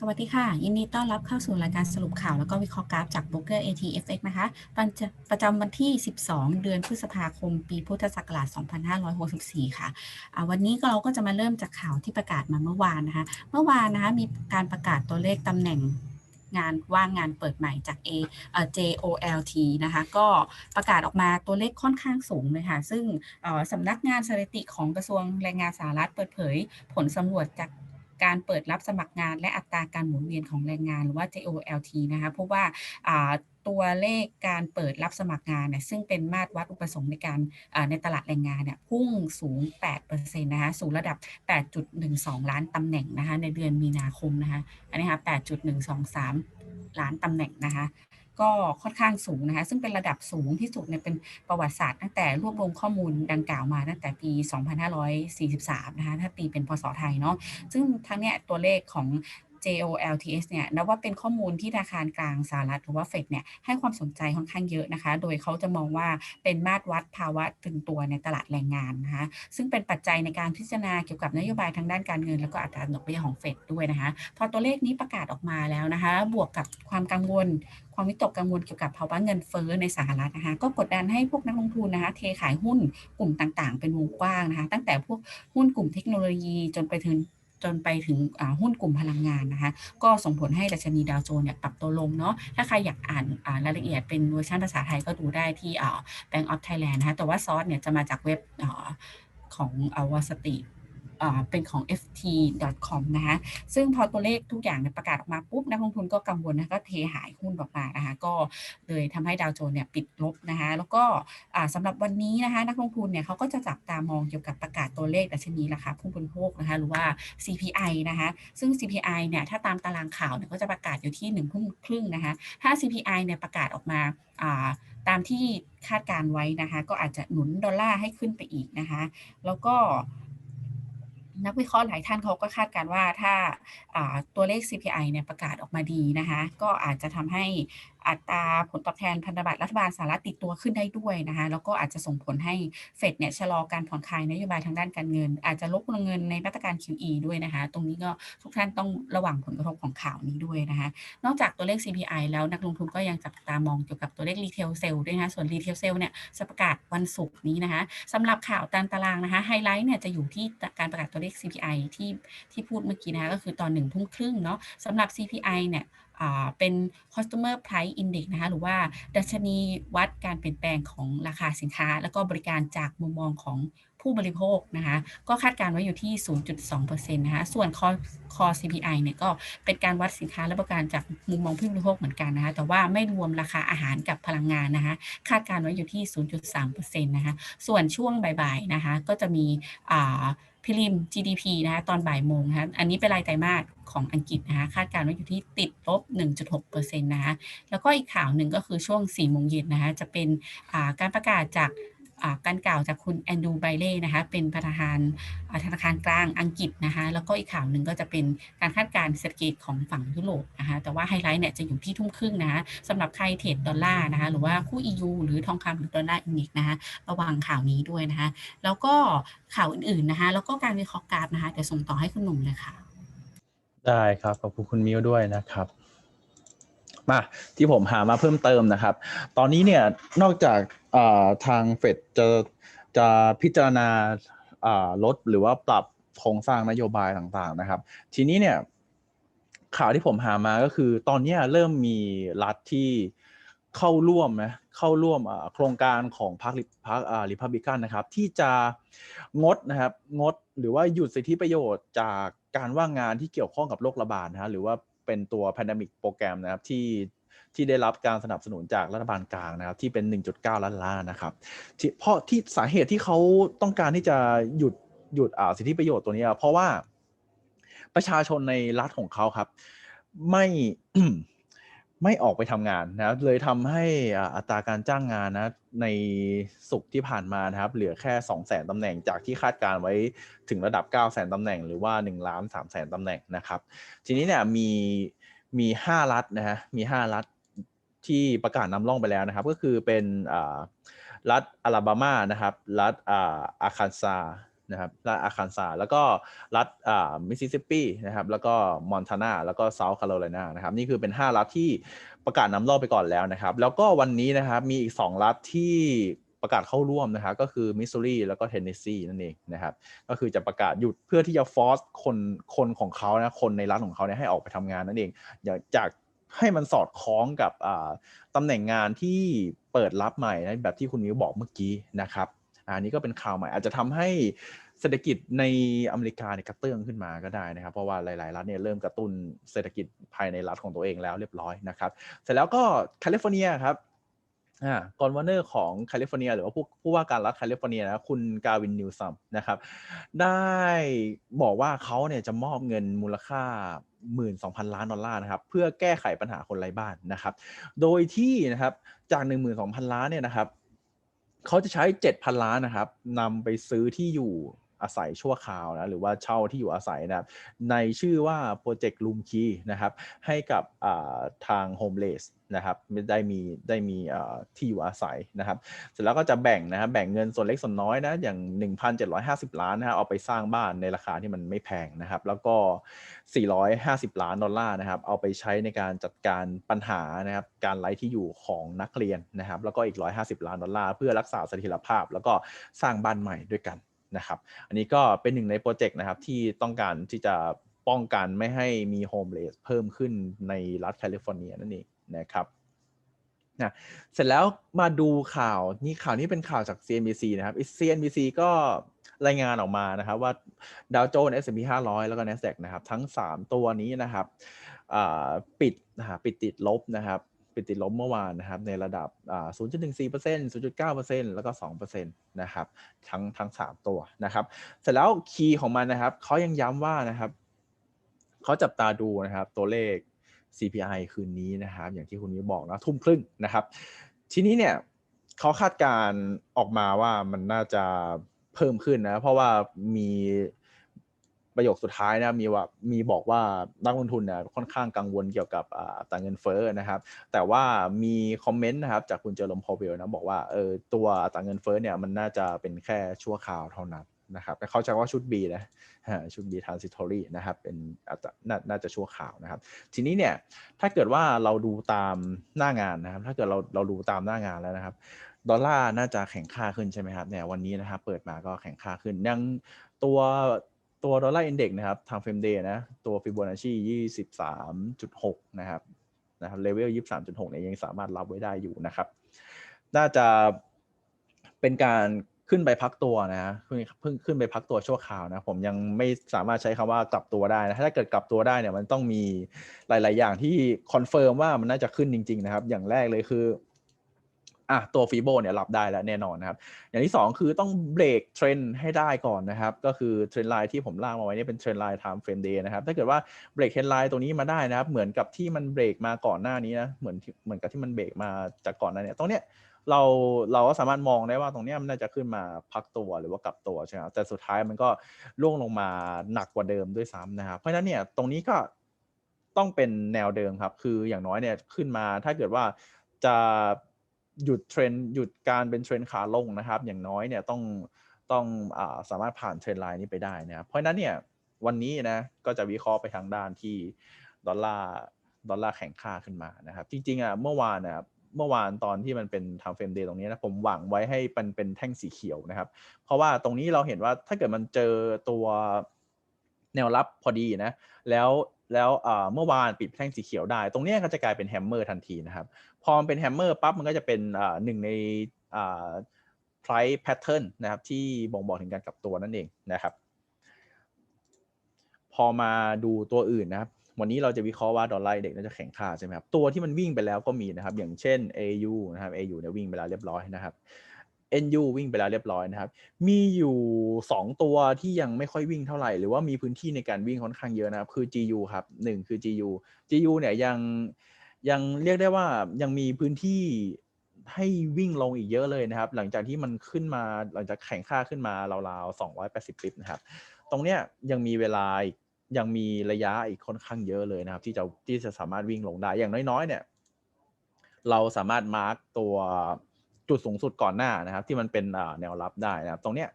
สวัสดีค่ะ ยินดีต้อนรับเข้าสู่รายการสรุปข่าว แล้วก็วิเคราะห์กราฟจาก b r o k e r ATFX นะคะประจำประจำวันที่ 12 เดือนพฤษภาคม ปีพุทธศักราช 2564 ค่ะอ่าวันนี้เราก็จะมาเริ่มจากข่าวที่ประกาศมาเมื่อวานนะคะ เมื่อวานนะคะมีการประกาศตัวเลขตำแหน่งงานว่างงานเปิดใหม่จาก A เอ่อ JOLT นะคะก็ประกาศออกมาตัวเลขค่อนข้างสูงเลยค่ะ ซึ่งสำนักงานสถิติของกระทรวงแรงงานสหรัฐเปิดเผย ผลสำรวจจาก การเปิดรับสมัครงานและอัตราการหมุนเวียนของแรงงานหรือว่า JOLT นะคะพบว่าอ่าตัวเลขการเปิดรับสมัครงานเนี่ยซึ่งเป็นมาตรวัดอุปสงค์ในการในตลาดแรงงานเนี่ยพุ่งสูง 8%นะคะสู่ระดับ 8.12 ล้านตำแหน่งนะคะในเดือนมีนาคมนะคะอันนี้ค่ะ8.123 ล้านตำแหน่งนะคะ ก็ค่อนข้างสูงนะคะ ซึ่งเป็นระดับสูงที่สุดเนี่ยเป็นประวัติศาสตร์ตั้งแต่รวบรวมข้อมูลดังกล่าวมาตั้งแต่ปี 2543 นะคะ ถ้าตีเป็นพศไทยเนาะ ซึ่งทั้งเนี้ยตัวเลขของ JOLTS เนี่ยนับว่าเป็นข้อมูลที่ธนาคารกลางสหรัฐหรือว่าเฟดเนี่ยให้ความสนใจค่อนข้างเยอะนะคะ โดยเขาจะมองว่าเป็นมาตรวัดภาวะตึงตัวในตลาดแรงงานนะคะ ซึ่งเป็นปัจจัยในการพิจารณาเกี่ยวกับนโยบายทางด้านการเงิน แล้วก็อัตราดอกเบี้ยของเฟดด้วยนะคะ พอตัวเลขนี้ประกาศออกมาแล้วนะคะ บวกกับความกังวลความวิตกกังวลเกี่ยวกับภาวะเงินเฟ้อในสหรัฐนะคะ ก็กดดันให้พวกนักลงทุนนะคะ เทขายหุ้นกลุ่มต่างๆ เป็นวงกว้างนะคะ ตั้งแต่พวกหุ้นกลุ่มเทคโนโลยีจนไปถึง จนไปถึงหุ้นกลุ่มพลังงานนะคะ ก็ส่งผลให้ดัชนีดาวโจนส์เนี่ยปรับตัวลงเนาะถ้าใครอยากอ่านรายละเอียดเป็นเวอร์ชันภาษาไทยก็ดูได้ที่ Bank of Thailand นะคะแต่ว่าซอสเนี่ยจะมาจากเว็บอของอวสติ เป็นของ ft.com นะคะซึ่งพอตัวเลขทุกอย่างประกาศออกมาปุ๊บนักลงทุนก็กังวลนะก็เทหายหุ้นออกมานะคะก็เลยทำให้ดาวโจนส์เนี่ยปิดลบนะคะแล้วก็อ่าสำหรับวันนี้นะคะนักลงทุนเนี่ยเขาก็จะจับตามองเกี่ยวกับประกาศตัวเลขดัชนีราคาผู้บริโภคนะคะหรือว่า CPI นะคะซึ่ง CPI เนี่ยถ้าตามตารางข่าวเนี่ยก็จะประกาศอยู่ที่1ทุ่มครึ่งนะคะถ้า CPI เนี่ยประกาศออกมาอ่าตามที่คาดการไว้นะคะก็อาจจะหนุนดอลลาร์ให้ขึ้นไปอีกนะคะแล้วก็ นักวิเคราะห์หลายท่านเขาก็คาดการว่าถ้าอ่าตัวเลข CPI เนี่ยประกาศออกมาดีนะคะ ก็อาจจะทำให้ อัตราผลตอบแทนพันธบัตรรัฐบาลสหรัฐติดตัวขึ้นได้ด้วยนะคะแล้วก็อาจจะส่งผลให้เฟดเนี่ยชะลอการผ่อนคลายนโยบายทางด้านการเงิน อาจจะลดวงเงินในมาตรการ QE ด้วยนะคะ ตรงนี้ก็ทุกท่านต้องระวังผลกระทบของข่าวนี้ด้วยนะคะ นอกจากตัวเลข CPI แล้วนักลงทุนก็ยังจับตามองเกี่ยวกับตัวเลข Retail Sale ด้วยนะคะส่วน Retail Sale เนี่ยจะประกาศวันศุกร์นี้นะคะสำหรับข่าวตามตารางนะคะไฮไลท์เนี่ยจะอยู่ที่การประกาศตัวเลข CPI ที่ที่พูดเมื่อกี้นะคะก็คือตอนหนึ่งทุ่มครึ่งเนาะสำหรับ CPI เนี่ย เป็น Customer Price Index นะคะหรือว่าดัชนีวัดการเปลี่ยนแปลงของราคาสินค้า แล้วก็บริการจากมุมมองของผู้บริโภคนะคะก็คาดการณ์ไว้อยู่ที่ 0.2%นะคะส่วน Core CPI เนี่ยก็เป็นการวัดสินค้าและบริการจากมุมมองผู้บริโภคเหมือนกันนะคะแต่ว่าไม่รวมราคาอาหารกับพลังงานนะคะคาดการณ์ไว้อยู่ที่ 0.3%นะคะส่วนช่วงบ่ายๆนะคะก็จะมีพิลิม GDP นะคะตอนบ่ายโมงนะคะอันนี้เป็นรายไตรมาส ของอังกฤษนะคะคาดการณ์ไว้อยู่ที่ติดลบ 1.6%นะคะแล้วก็อีกข่าวหนึ่งก็คือช่วง4โมงเย็นนะคะจะเป็นการประกาศจากการกล่าวจากคุณแอนดูไบเล่นะคะเป็นประธานธนาคารกลางอังกฤษนะคะแล้วก็อีกข่าวหนึ่งก็จะเป็นการคาดการณ์เศรษฐกิจของฝั่งยุโรปนะคะแต่ว่าไฮไลท์เนี่ยจะอยู่ที่ทุ่มครึ่งนะคะสำหรับใครเทรดดอลลาร์นะคะหรือว่าคู่ EU หรือทองคำหรือดอลลาร์อินดิกนะคะระวังข่าวนี้ด้วยนะคะแล้วก็ข่าวอื่นๆนะคะแล้วก็การวิเคราะห์กราฟนะคะเดี๋ยวส่งต่อให้คุณหนุ่มเลยค่ะ ได้ครับ ขอบคุณคุณมิวด้วยนะครับมาที่ผมหามาเพิ่มเติมนะครับ ตอนนี้เนี่ยนอกจากาทางเฟดจะจะพิจารณาาลดหรือว่าปรับโครงสร้างนโยบายต่างๆนะครับ ทีนี้เนี่ยข่าวที่ผมหามาก็คือ ตอนนี้เริ่มมีรัฐที่ เข้าร่วมนะเข้าร่วมโครงการของพรรคพรรคริพับลิกันนะครับ ที่จะงดนะครับงดหรือว่าหยุดสิทธิประโยชน์จากการว่างงานที่เกี่ยวข้องกับโรคระบาดนะฮะหรือว่าเป็นตัว pandemic โปรแกรมนะครับที่ที่ได้รับการสนับสนุนจากรัฐบาลกลางนะครับที่เป็น 1.9 ล้านล้านนะครับที่เพราะที่สาเหตุที่เขาต้องการที่จะหยุดหยุดอ่าสิทธิประโยชน์ตัวนี้เพราะว่าประชาชนในรัฐของเขาครับ ไม่ ไม่ออกไปทำงานนะครับเลยทำให้อัตราการจ้างงานนะในสุกที่ผ่านมานะครับ เหลือแค่ 2 0 0 0 0 0ตำแหน่งจากที่คาดการไว้ถึงระดับ 9 0 0 0 0 0ตำแหน่งหรือว่า1ล้าน3แสนตำแหน่งนะครับ ทีนี้เนี่ยมีมี 5 รัฐนะฮะมี 5 รัฐที่ประกาศนำร่องไปแล้วนะครับ ก็คือเป็นรัฐอลาบามานะครับ รัฐอาอาคันซา นะครับรัฐอาคันซาแล้วก็รัฐอ่ามิสซิสซิปปีนะครับแล้วก็มอนทานาแล้วก็เซาท์แคโรไลนานะครับนี่คือเป็น 5 รัฐที่ประกาศนำรอบไปก่อนแล้วนะครับ แล้วก็วันนี้นะครับมีอีก 2 รัฐที่ประกาศเข้าร่วมนะครับก็คือมิสซูรีแล้วก็เทนเนสซีนั่นเองนะครับก็คือจะประกาศหยุดเพื่อที่จะฟอร์สคนคนของเขานะคนในรัฐของเขาเนี่ยให้ออกไปทำงานนั่นเองอยากจากให้มันสอดคล้องกับตำแหน่งงานที่เปิดรับใหม่นะแบบที่คุณมิวบอกเมื่อกี้นะครับ อันนี้ก็เป็นข่าวใหม่อาจจะทำให้เศรษฐกิจในอเมริกาเนี่ยกระเตื้องขึ้นมาก็ได้นะครับ เพราะว่าหลาย ๆ รัฐเนี่ยเริ่มกระตุ้นเศรษฐกิจภายในรัฐของตัวเองแล้วเรียบร้อยนะครับ เสร็จแล้วก็แคลิฟอร์เนียครับอ่ากอนวเนอร์ของแคลิฟอร์เนียหรือว่าผู้ผู้ว่าการรัฐแคลิฟอร์เนียนะคุณกาวินนิวซัมนะครับได้บอกว่าเขาเนี่ยจะมอบเงินมูลค่า 12,000 ล้านดอลลาร์นะครับเพื่อแก้ไขปัญหาคนไร้บ้านนะครับ โดยที่นะครับจาก 12,000 ล้านเนี่ยนะครับ เขาจะใช้เจ็ดพันล้านนะครับนำไปซื้อที่อยู่ อาศัยชั่วคราวนะหรือว่าเช่าที่อยู่อาศัยนะครับในชื่อว่าโปรเจกต์ลูมคีนะครับให้กับทางโฮมเลสนะครับได้มีได้มีที่อยู่อาศัยนะครับเสร็จแล้วก็จะแบ่งนะครับแบ่งเงินส่วนเล็กส่วนน้อยนะอย่าง 1,750 ล้านนะเอาไปสร้างบ้านในราคาที่มันไม่แพงนะครับ แล้วก็ 450 ล้านดอลลาร์นะครับเอาไปใช้ในการจัดการปัญหานะครับการไร้ที่อยู่ของนักเรียนนะครับ แล้วก็อีก 150 ล้านดอลลาร์เพื่อรักษาเสถียรภาพ แล้วก็สร้างบ้านใหม่ด้วยกัน นะครับ อันนี้ก็เป็นหนึ่งในโปรเจกต์นะครับที่ต้องการที่จะป้องกันไม่ให้มีโฮมเลสเพิ่มขึ้นในรัฐแคลิฟอร์เนียนั่นเองนะครับนะเสร็จแล้วมาดูข่าวนี่ข่าวนี้เป็นข่าวจาก CNBC นะครับ CNBC ก็รายงานออกมานะครับว่าดาวโจนส์ S&P 500 แล้วก็ NASDAQ นะครับ ทั้ง 3 ตัวนี้นะครับปิดนะฮะปิดติดลบนะครับ ปิดติดลบเมื่อวานนะครับในระดับ 0.14% 0.9%แล้วก็ 2%นะครับทั้งทั้ง 3 ตัวนะครับ เสร็จแล้วคีย์ของมันนะครับเขายังย้ำว่านะครับเขาจับตาดูนะครับตัวเลข CPI คืนนี้นะครับ อย่างที่คุณวิวบอกนะทุ่มครึ่งนะครับ ทีนี้เนี่ยเขาคาดการออกมาว่ามันน่าจะเพิ่มขึ้นนะ เพราะว่ามี ประโยคสุดท้ายนะมีว่ามีบอกว่านักลงทุนเนี่ยค่อนข้างกังวลเกี่ยวกับอ่าอัตราเงินเฟ้อนะครับ แต่ว่ามีคอมเมนต์นะครับจากคุณเจอร์ลมพอเวลนะบอกว่าเออตัวตรางเงินเฟ้อเนี่ยมันน่าจะเป็นแค่ชั่วคราวเท่านั้นนะครับเขาใช้ว่าชุด B นะฮะชุด B transitory นะครับเป็นนาน่าจะชั่วคราวนะครับ ทีนี้เนี่ยถ้าเกิดว่าเราดูตามหน้างานนะครับ ถ้าเกิดเราเราดูตามหน้างานแล้วนะครับ ดอลลาร์น่าจะแข็งค่าขึ้นใช่ไหมครับเนี่ยวันนี้นะครับเปิดมาก็แข็งค่าขึ้นยังตัว ตัวดอลลาร์อินเด็กนะครับทางเฟมเดย์นะตัวฟิโบนัชชียี่สิบสามจุดหกนะครับนะครับเลเวลยี่สิบสามจุดหกเนี่ยยังสามารถรับไว้ได้อยู่นะครับ น่าจะเป็นการขึ้นไปพักตัวนะเพิ่งเพิ่งขึ้นไปพักตัวชั่วคราวนะผมยังไม่สามารถใช้คำว่ากลับตัวได้นะถ้าเกิดกลับตัวได้เนี่ยมันต้องมีหลาย ๆ อย่างที่คอนเฟิร์มว่ามันน่าจะขึ้นจริง ๆ นะครับ อย่างแรกเลยคือ อะตัวฟีโบเนี่ยรับได้แล้วแน่นอนนะครับ อย่างที่ 2 คือต้องเบรกเทรนด์ให้ได้ก่อนนะครับ ก็คือเทรนด์ไลน์ที่ผมล่างมาไว้เนี่ยเป็นเทรนด์ไลน์ไทม์เฟรมเดย์นะครับ ถ้าเกิดว่าเบรกเทรนด์ไลน์ตัวนี้มาได้นะครับ เหมือนกับที่มันเบรกมาก่อนหน้านี้นะเหมือนที่เหมือนกับที่มันเบรกมาจากก่อนหน้าเนี้ตรงเนี้ยเราเราก็สามารถมองได้ว่าตรงเนี้ยมันน่าจะขึ้นมาพักตัวหรือว่ากลับตัวใช่ไหมครับแต่สุดท้ายมันก็ล่วงลงมาหนักกว่าเดิมด้วยซ้ำนะครับ เพราะฉะนั้นเนี่ยตรงนี้ก็ต้องเป็นแนวเดิมครับ คืออย่างน้อยเนี่ยขึ้นมาถ้าเกิดว่าจะ หยุดเทรนด์หยุดการเป็นเทรนด์ขาลงนะครับ อย่างน้อยเนี่ยต้องต้องอาสามารถผ่านเทรนด์ไลน์นี้ไปได้นะครับเพราะนั้นเนี่ยวันนี้นะก็จะวิเคราะห์ไปทางด้านที่ดอลลาร์ดอลลาร์แข็งค่าขึ้นมานะครับ จริงๆอะเมื่อวานนะครับเมื่อวานตอนที่มันเป็นทางเฟรมเดย์ตรงนี้นะผมหวังไว้ให้เป็นเป็นแท่งสีเขียวนะครับ เพราะว่าตรงนี้เราเห็นว่าถ้าเกิดมันเจอตัวแนวรับพอดีนะ แล้ว แล้วเมื่อวานปิดแท่งสีเขียวได้ ตรงนี้ก็จะกลายเป็นแฮมเมอร์ทันทีนะครับพอมันเป็นแฮมเมอร์ปั๊บมันก็จะเป็นหนึ่งใน price pattern นะครับที่บ่งบอกถึงการกลับตัวนั่นเองนะครับ พอมาดูตัวอื่นนะครับ วันนี้เราจะวิเคราะห์ว่าดอลลาร์เด็กน่าจะแข็งค่าใช่ไหมครับตัวที่มันวิ่งไปแล้วก็มีนะครับ อย่างเช่น AU นะครับ AU เนี่ยวิ่งไปแล้วเรียบร้อยนะครับ NU วิ่งไปแล้วเรียบร้อยนะครับ มีอยู่ 2 ตัวที่ยังไม่ค่อยวิ่งเท่าไหร่ หรือว่ามีพื้นที่ในการวิ่งค่อนข้างเยอะนะครับ คือ GU ครับหนึ่งคือ GU GU เนี่ยยังยังเรียกได้ว่ายังมีพื้นที่ให้วิ่งลงอีกเยอะเลยนะครับ หลังจากที่มันขึ้นมาหลังจากแข่งค่าขึ้นมาราวๆ280ปิบนะครับ ตรงเนี้ยยังมีเวลายังมีระยะอีกค่อนข้างเยอะเลยนะครับ ที่จะที่จะสามารถวิ่งลงได้อย่างน้อยๆเนี่ย เราสามารถมาร์กตัว จุดสูงสุดก่อนหน้านะครับ ที่มันเป็นแนวรับได้นะครับ ตรงเนี้ย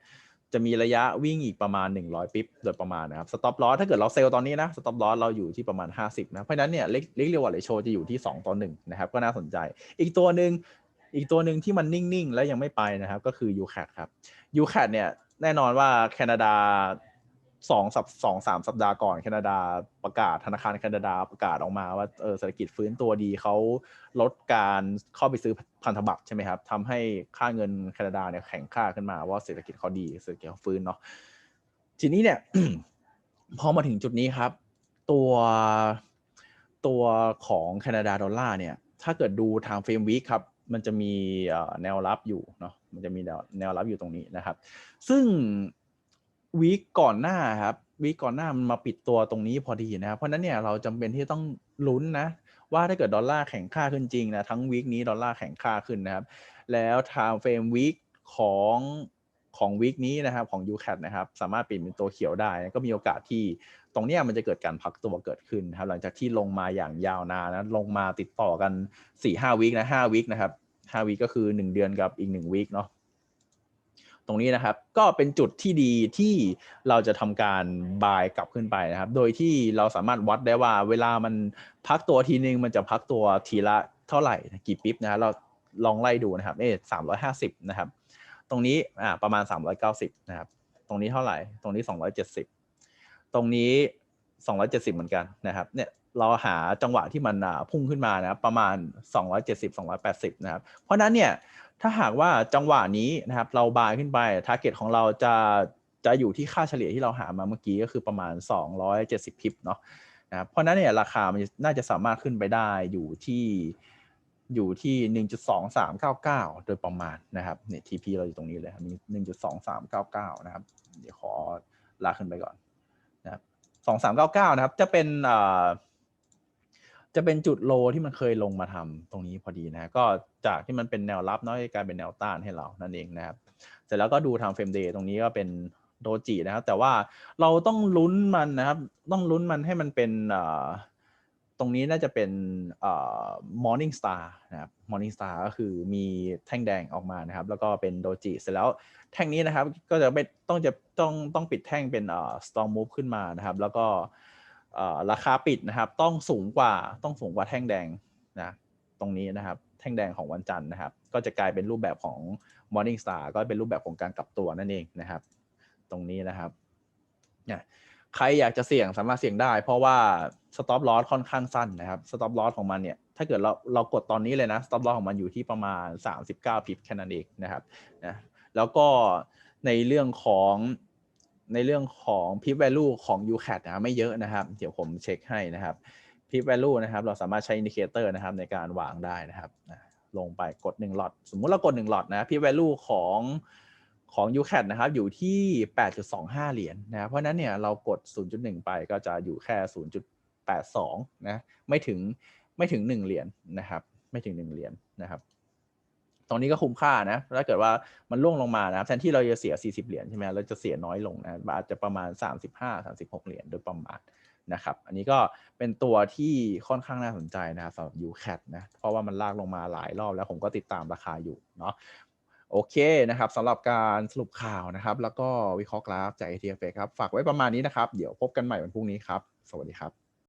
จะมีระยะวิ่งอีกประมาณ 100 ปิ๊บโดยประมาณนะครับสต็อปลอสถ้าเกิดเราเซลล์ตอนนี้นะสต็อปลอสเราอยู่ที่ประมาณ 50 นะ เพราะฉะนั้นเนี่ยเล็กเล็กเรียวกว่าเลโชจะอยู่ที่ 2 ต่อ1นะครับ ก็น่าสนใจ อีกตัวหนึ่งอีกตัวหนึ่งที่มันนิ่ง ๆ แล้วยังไม่ไปนะครับ ก็คือ UCAT ครับ UCAT เนี่ยแน่นอนว่าแคนาดา สองสัปสองสามสัปดาห์ก่อนแคนาดาประกาศธนาคารแคนาดาประกาศออกมาว่าเออเศรษฐกิจฟื้นตัวดีเขาลดการเข้าไปซื้อพันธบัตรใช่ไหมครับทำให้ค่าเงินแคนาดาเนี่ยแข็งค่าขึ้นมาว่าเศรษฐกิจเขาดีเศรษฐกิจเขาฟื้นเนาะทีนี้เนี่ยพอมาถึงจุดนี้ครับ ตัวตัวของแคนาดาดอลลาร์เนี่ยถ้าเกิดดูทางเฟรมวีคครับมันจะมีแนวรับอยู่เนาะมันจะมีแนวแนวรับอยู่ตรงนี้นะครับ ซึ่ง วีคก่อนหน้าครับวีคก่อนหน้ามันมาปิดตัวตรงนี้พอดีนะครับเพราะนั้นเนี่ยเราจำเป็นที่ต้องลุ้นนะ ว่าถ้าเกิดดอลลาร์แข็งค่าขึ้นจริงนะทั้งวีคนี้ดอลลาร์แข็งค่าขึ้นนะครับ แล้วไทม์เฟรมวีคของของวีคนี้นะครับของ u c a t นะครับสามารถเปลี่ยนเป็นตัวเขียวได้ก็มีโอกาสที่ตรงเนี้ยมันจะเกิดการพักตัวเกิดขึ้นครับหลังจากที่ลงมาอย่างยาวนานนะลงมาติดต่อกัน4ี่ห้าวีคนะห้าวีคนะครับห้าวีคก็คือ 1 เดือนกับอีก1วีคเนาะ รงนี้นะครับ ก็เป็นจุดที่ดีที่เราจะทำการบายกลับขึ้นไปนะครับ โดยที่เราสามารถวัดได้ว่าเวลามันพักตัวทีนึงมันจะพักตัวทีละเท่าไหร่กี่ปิ๊บนะเราลองไล่ดูนะครับเอ๊สามร้อยห้าสิบนะครับ ตรงนี้อ่าประมาณสามร้อยเก้าสิบนะครับ ตรงนี้เท่าไหร่ ตรงนี้สองร้อยเจ็ดสิบตรงนี้สองร้อยเจ็ดสิบเหมือนกันนะครับ เนี่ยเราหาจังหวะที่มันพุ่งขึ้นมานะครับประมาณสองร้อยเจ็ดสิบสองร้อยแปดสิบนะครับ เพราะนั้นเนี่ย ถ้าหากว่าจังหวะนี้นะครับ เราบายขึ้นไป ทาร์เก็ตของเราจะจะอยู่ที่ค่าเฉลี่ยที่เราหามาเมื่อกี้ก็คือประมาณ 270 พิบเนาะนะครับเพราะนั้นเนี่ยราคามันน่าจะสามารถขึ้นไปได้อยู่ที่อยู่ที่ 1.2399 โดยประมาณนะครับเนี่ย TP เราอยู่ตรงนี้เลยมี1.2399 นะครับ เดี๋ยวขอลากขึ้นไปก่อนนะครับ 2399 นะครับ จะเป็นอ่า จะเป็นจุดโลที่มันเคยลงมาทำตรงนี้พอดีนะก็จากที่มันเป็นแนวรับเนาะกลายเป็นแนวต้านให้เรานั่นเองนะครับ เสร็จแล้วก็ดูทางเฟรมเดย์ตรงนี้ก็เป็นโดจินะครับ แต่ว่าเราต้องลุ้นมันนะครับ ต้องลุ้นมันให้มันเป็นตรงนี้น่าจะเป็นเอ่อ morning star นะครับ morning star ก็คือมีแท่งแดงออกมานะครับ แล้วก็เป็นโดจิเสร็จแล้วแท่งนี้นะครับ ก็จะเป็นต้องจะต้องต้องปิดแท่งเป็นเอ่อ strong move ขึ้นมานะครับ แล้วก็ ราคาปิดนะครับ ต้องสูงกว่าต้องสูงกว่าแท่งแดงนะตรงนี้นะครับ แท่งแดงของวันจันทร์นะครับ ก็จะกลายเป็นรูปแบบของ Morning Star ก็เป็นรูปแบบของการกลับตัวนั่นเองนะครับ ตรงนี้นะครับเนี่ยใครอยากจะเสี่ยงสามารถเสี่ยงได้ เพราะว่า Stop Loss ค่อนข้างสั้นนะครับ Stop Loss ของมันเนี่ยถ้าเกิดเราเรากดตอนนี้เลยนะ Stop Loss ของมันอยู่ที่ประมาณ 39พิบแค่นั้นเองนะครับนะแล้วก็ในเรื่องของ ในเรื่องของ p i p value ของ UCAT นะไม่เยอะนะครับ เดี๋ยวผมเช็คให้นะครับ p i p value นะครับเราสามารถใช้อินดิเคเตอร์นะครับในการวางได้นะครับลงไปกด1หลอดสมมุติเรากด1หลอดนะ p i p value ของของ UCAT นะครับอยู่ที่ 8.25 เหรียญนะเพราะนั้นเนี่ยเรากด 0.1 ไปก็จะอยู่แค่ 0.82 นะไม่ถึงไม่ถึง 1 เหรียญนะครับ ไม่ถึง 1 เหรียญนะครับ ตรงนี้ก็คุ้มค่านะถ้าเกิดว่ามันล่วงลงมานะครับแทนที่เราจะเสีย 40 เหรียญใช่ไหมเราจะเสียน้อยลงนะอาจจะประมาณ 35 36 เหรียญโดยประมาณนะครับอันนี้ก็เป็นตัวที่ค่อนข้างน่าสนใจนะครับสำหรับ UCAT นะเพราะว่ามันลากลงมาหลายรอบแล้วผมก็ติดตามราคาอยู่เนาะโอเคนะครับสำหรับการสรุปข่าวนะครับ แล้วก็วิเคราะห์กราฟจาก ATF ครับ ฝากไว้ประมาณนี้นะครับ เดี๋ยวพบกันใหม่วันพรุ่งนี้ครับ สวัสดีครับ